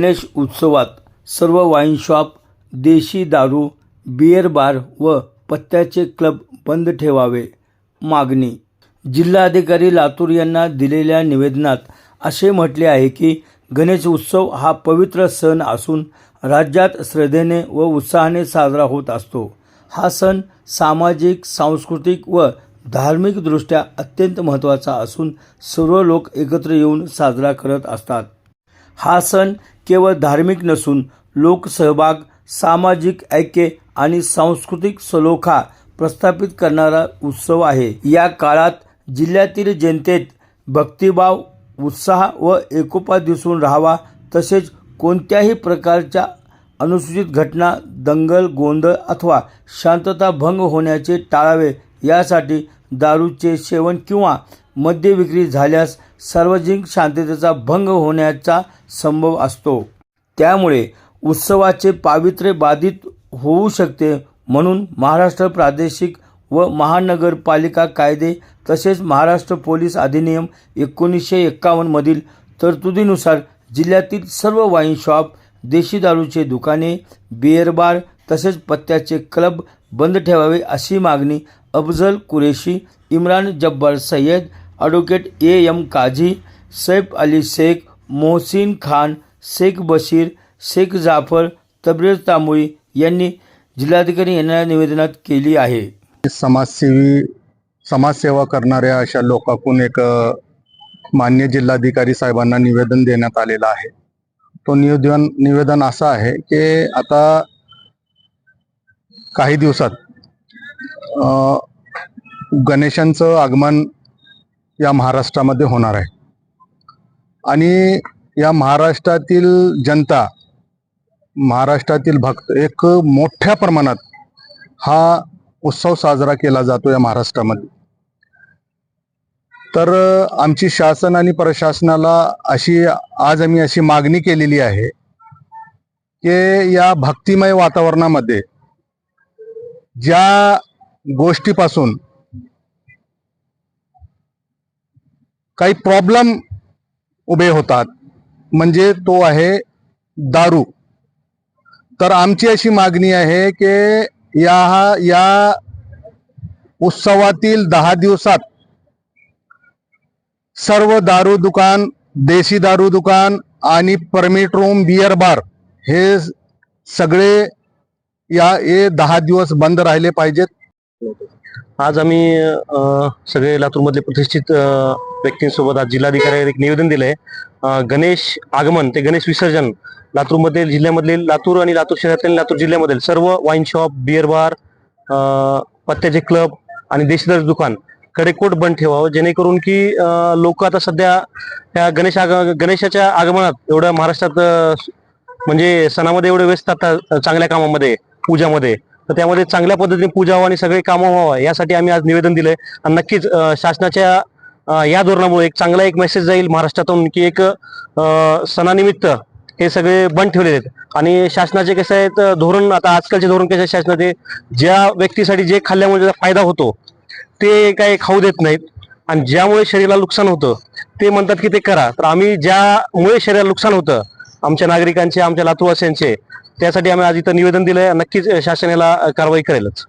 गणेश उत्सवात सर्व wine shop देशी दारू बियर बार व पत्त्याचे क्लब बंद ठेवावे. मागणी. जिल्हाधिकारी लातूर यांना दिलेल्या निवेदनात असे म्हटले आहे की गणेश उत्सव हा पवित्र सण असून राज्यात श्रद्धेने व उत्साहाने साजरा होत असतो. हा सण सामाजिक सांस्कृतिक व धार्मिकदृष्ट्या अत्यंत महत्त्वाचा असून सर्व लोक एकत्र येऊन साजरा करत असतात. हा सण केवळ धार्मिक नसून लोकसहभाग सामाजिक ऐक्य आणि सांस्कृतिक सलोखा प्रस्थापित करणारा उत्सव आहे. या काळात जिल्ह्यातील जनतेत भक्तिभाव उत्साह व एकोपा दिसून राहावा तसेच कोणत्याही प्रकारच्या अनुसूचित घटना दंगल गोंधळ अथवा शांतता भंग होण्याचे टाळावे यासाठी दारूचे सेवन किंवा मद्य विक्री झाल्यास सार्वजनिक शांततेचा भंग होण्याचा संभव असतो. त्यामुळे उत्सवाचे पावित्र्य बाधित होऊ शकते म्हणून महाराष्ट्र प्रादेशिक व महानगरपालिका कायदे तसेच महाराष्ट्र पोलीस अधिनियम एकोणीसशे एक्कावन्नमधील तरतुदीनुसार जिल्ह्यातील सर्व वाईन शॉप देशी दारूचे दुकाने बिअर बार तसेच पत्त्याचे क्लब बंद ठेवावे अशी मागणी Afzal Qureshi Imran Jabbar Sayyad advocate A M Kazi Saif Ali Shaikh Mohsin Khan Shaikh Bashir Shaikh Jafar Tabrez Tamboli यांनी जिल्हाधिकारी यांना निवेदनात केली आहे. समाजसेवी समाजसेवा करणाऱ्या अशा लोकांकडून एक मान्य जिल्हाधिकारी साहेबांना निवेदन देण्यात आलेलं आहे. तो निवेदन निवेदन असं आहे की आता काही दिवसात गणेशांचं आगमन या महाराष्ट्रामध्ये होणार आहे. आणि या महाराष्ट्रातील जनता महाराष्ट्रातील भक्त एक मोठ्या प्रमाणात हा उत्सव साजरा केला जातो या महाराष्ट्रामध्ये. तर आमची शासन आणि प्रशासनाला अशी आज आम्ही अशी मागणी केलेली आहे की या भक्तिमय वातावरणामध्ये ज्या गोष्टीपासून काही प्रॉब्लेम उभे होतात. म्हणजे तो आहे दारू. तर आमची अशी मागणी आहे की या या उत्सवातील दहा दिवसात सर्व दारू दुकान देशी दारू दुकान आणि परमिट रूम बियर बार हे सगळे या हे दहा दिवस बंद राहिले पाहिजेत. आज आम्ही अ, सगळे लातूरमधले प्रतिष्ठित व्यक्तींसोबत आज जिल्हाधिकारी एक निवेदन दिलंय. गणेश आगमन ते गणेश विसर्जन लातूरमध्ये जिल्ह्यामधले लातूर आणि लातूर शहरातील लातूर जिल्ह्यामधील सर्व वाईन शॉप बिअर बार पत्त्याचे क्लब आणि देशदर्ज दुकान कडेकोट बंद ठेवावं जेणेकरून की लोक आता सध्या त्या गणेश आग गणेशाच्या आगमनात एवढ्या महाराष्ट्रात म्हणजे सणामध्ये एवढे व्यस्त आता चांगल्या कामामध्ये पूजामध्ये तर त्यामध्ये चांगल्या पद्धतीने पूजा व्हावं आणि सगळे कामं व्हावं यासाठी आम्ही आज निवेदन दिलंय. आणि नक्कीच शासनाच्या या धोरणामुळे एक चांगला एक मेसेज जाईल महाराष्ट्रातून की एक सणानिमित्त हे सगळे बंद ठेवलेले आहेत. आणि शासनाचे कसं आहेत धोरण आता आजकालचे धोरण कसे शासनाचे ज्या व्यक्तीसाठी जे खाल्ल्यामुळे त्याचा फायदा होतो ते काही खाऊ देत नाहीत. आणि ज्यामुळे शरीराला नुकसान होतं ते म्हणतात की ते करा. तर आम्ही ज्यामुळे शरीराला नुकसान होतं आमच्या नागरिकांचे आमच्या लातूरवासियांचे त्यासाठी आम्ही आज इथं निवेदन दिलंय. नक्कीच शासन याला कारवाई करेलच.